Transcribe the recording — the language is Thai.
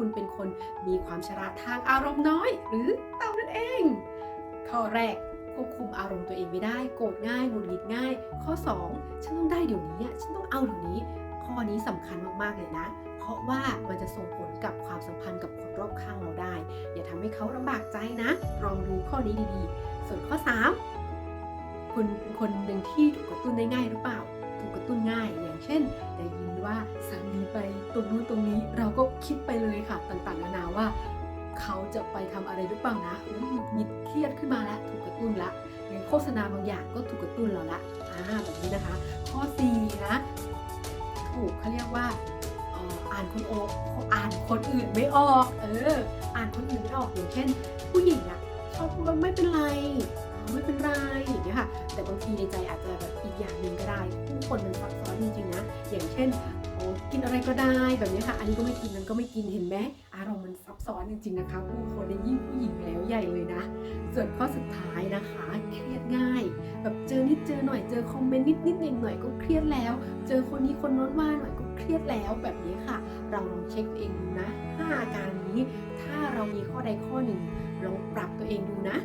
คุณเป็นคนมีความฉลาดทางอารมณ์น้อย หรือเต่านั่นเอง ข้อแรกควบคุมอารมณ์ตัวเองไม่ได้ โกรธง่ายหงุดหงิดง่าย ข้อ 2 ฉันต้องได้เดี๋ยวนี้ ฉันต้องเอาเดี๋ยวนี้ ข้อนี้สำคัญมากๆเลยนะ เพราะว่ามันจะส่งผลกับความสัมพันธ์กับคนรอบข้างเราได้ อย่าทำให้เขาลำบากใจนะ ลองดูข้อนี้ดีๆ ส่วนข้อ 3 คุณเป็นคนหนึ่งที่ถูกกระตุ้นได้ง่ายหรือเปล่า ถูกกระตุ้นง่าย อย่างเช่น ได้ยินว่าสามีไปตรงนู้นตรงนี้ เราก็ เขาจะไปทำอะไรหรือเปล่านะอุ๊ยหงิดเครียดขึ้นมาแล้วถูกกระตุ้นละหรือโฆษณาบางอย่างก็ถูกกระตุ้นเราละอ่าแบบนี้นะคะ ข้อ4นะถูกเขาเรียกว่าอ่านคนโออ่านคนอื่นไม่ออก เออ อ่านคนอื่นไม่ออกอย่างเช่น ผู้หญิงอะชอบพูดว่าไม่เป็นไรไม่เป็นไรอย่างเงี้ยค่ะ แต่บางทีในใจอาจจะแบบอีกอย่างหนึ่งก็ได้ ผู้คนมันซับซ้อนจริงๆนะ อย่างเช่น กินอะไรก็ได้แบบนี้ค่ะ อันนี้ก็ไม่กินนั้นก็ไม่กินเห็นไหมอารมณ์มันซับซ้อนจริงๆนะคะผู้คนในยิ่งผู้หญิงแล้วใหญ่เลยนะ ส่วนข้อสุดท้ายนะคะ เครียดง่าย แบบเจอนิดเจอหน่อยเจอคอมเมนต์นิดนิดหน่อยหน่อยๆก็เครียดแล้ว เจอคนนี้คนน้นว่าหน่อยก็เครียดแล้วแบบนี้ค่ะ เราลองเช็คตัวเองดูนะห้าอาการนี้ถ้าเรามีข้อใดข้อหนึ่งลองปรับตัวเองดูนะ